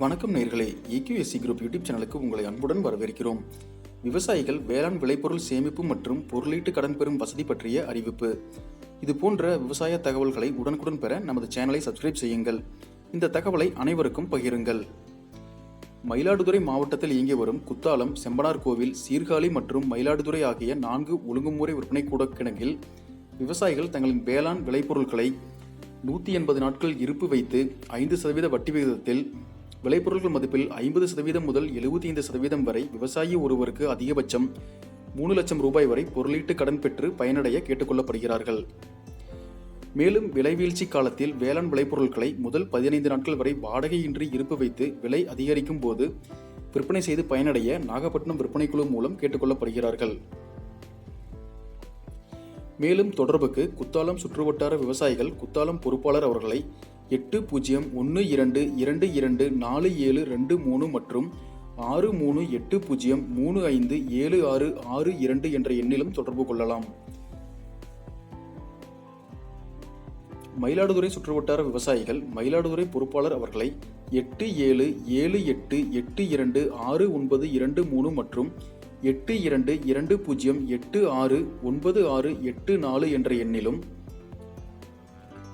வணக்கம் நேர்களே. AKSC group YouTube சேனலுக்கு உங்களை அன்புடன் வரவேற்கிறோம். விவசாயிகள் வேளாண் விளைபொருள் சேமிப்பு மற்றும் பொருளீட்டு கடன் பெறும் வசதி பற்றிய அறிவிப்பு. இது போன்ற விவசாய தகவல்களை உடனுக்குடன் பெற நமது சேனலை சப்ஸ்கிரைப் செய்யுங்கள். இந்த தகவலை அனைவருக்கும் பகிருங்கள். மயிலாடுதுறை மாவட்டத்தில் இயங்கி வரும் குத்தாலம் செம்பனார் கோவில் சீர்காழி மற்றும் மயிலாடுதுறை ஆகிய நான்கு ஒழுங்குமுறை விற்பனை கூட கிணங்கில் விவசாயிகள் தங்களின் வேளாண் விளைபொருட்களை நூற்றி எண்பது நாட்கள் இருப்பு வைத்து ஐந்து சதவீத வட்டி விகிதத்தில் விளைபொருட்கள் மதிப்பில் ஐம்பது சதவீதம் முதல் எழுபத்தி ஐந்து சதவீதம் வரை விவசாயி ஒருவருக்கு அதிகபட்சம் மூணு லட்சம் ரூபாய் வரை பொருளீட்டு கடன் பெற்று பயனடைய கேட்டுக்கொள்ளப்படுகிறார்கள். மேலும் விலைவீழ்ச்சி காலத்தில் வேளாண் விளைபொருட்களை முதல் பதினைந்து நாட்கள் வரை வாடகையின்றி இருப்பு வைத்து விலை அதிகரிக்கும் போது விற்பனை செய்து பயனடைய நாகப்பட்டினம் விற்பனை குழு மூலம் கேட்டுக்கொள்ளப்படுகிறார்கள். மேலும் தொடர்புக்கு குத்தாலம் சுற்றுவட்டார விவசாயிகள் குத்தாலம் பொறுப்பாளர் அவர்களை எட்டு பூஜ்ஜியம் ஒன்று இரண்டு இரண்டு இரண்டு நாலு ஏழு ரெண்டு மூணு மற்றும் ஆறு மூணு எட்டு பூஜ்ஜியம் மூணு ஐந்து ஏழு ஆறு ஆறு இரண்டு என்ற எண்ணிலும் தொடர்பு கொள்ளலாம். மயிலாடுதுறை சுற்றுவட்டார விவசாயிகள் மயிலாடுதுறை பொறுப்பாளர் அவர்களை எட்டு ஏழு ஏழு எட்டு எட்டு இரண்டு ஆறு ஒன்பது இரண்டு மூணு மற்றும் எட்டு இரண்டு இரண்டு பூஜ்ஜியம் எட்டு ஆறு ஒன்பது ஆறு எட்டு நாலு என்ற எண்ணிலும்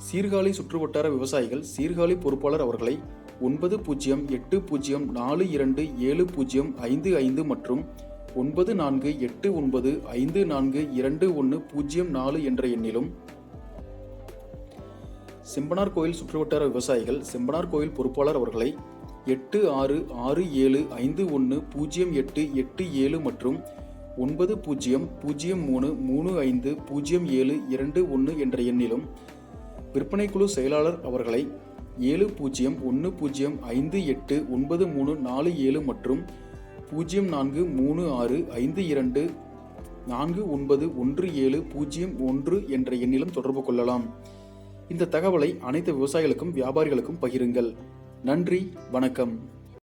சீர்காழி சுற்றுவட்டார விவசாயிகள் சீர்காழி பொறுப்பாளர் அவர்களை ஒன்பது பூஜ்ஜியம் எட்டு பூஜ்ஜியம் நாலு இரண்டு ஏழு பூஜ்ஜியம் ஐந்து ஐந்து மற்றும் ஒன்பது நான்கு எட்டு ஒன்பது ஐந்து நான்கு இரண்டு ஒன்று பூஜ்ஜியம் நாலு என்ற எண்ணிலும் செம்பனார் கோயில் சுற்றுவட்டார விவசாயிகள் செம்பனார் கோயில் பொறுப்பாளர் அவர்களை எட்டு ஆறு ஆறு ஏழு ஐந்து ஒன்று பூஜ்ஜியம் எட்டு எட்டு ஏழு மற்றும் ஒன்பது பூஜ்ஜியம் பூஜ்ஜியம் மூணு மூணு ஐந்து பூஜ்ஜியம் ஏழு இரண்டு ஒன்று என்ற எண்ணிலும் விற்பனை குழு செயலாளர் அவர்களை ஏழு பூஜ்ஜியம் ஒன்று பூஜ்ஜியம் ஐந்து எட்டு ஒன்பது மூணு நாலு ஏழு மற்றும் பூஜ்ஜியம் நான்கு மூணு ஆறு ஐந்து இரண்டு நான்கு ஒன்பது ஒன்று ஏழு பூஜ்ஜியம் ஒன்று என்ற எண்ணிலும் தொடர்பு கொள்ளலாம். இந்த தகவலை அனைத்து விவசாயிகளுக்கும் வியாபாரிகளுக்கும் பகிருங்கள். நன்றி வணக்கம்.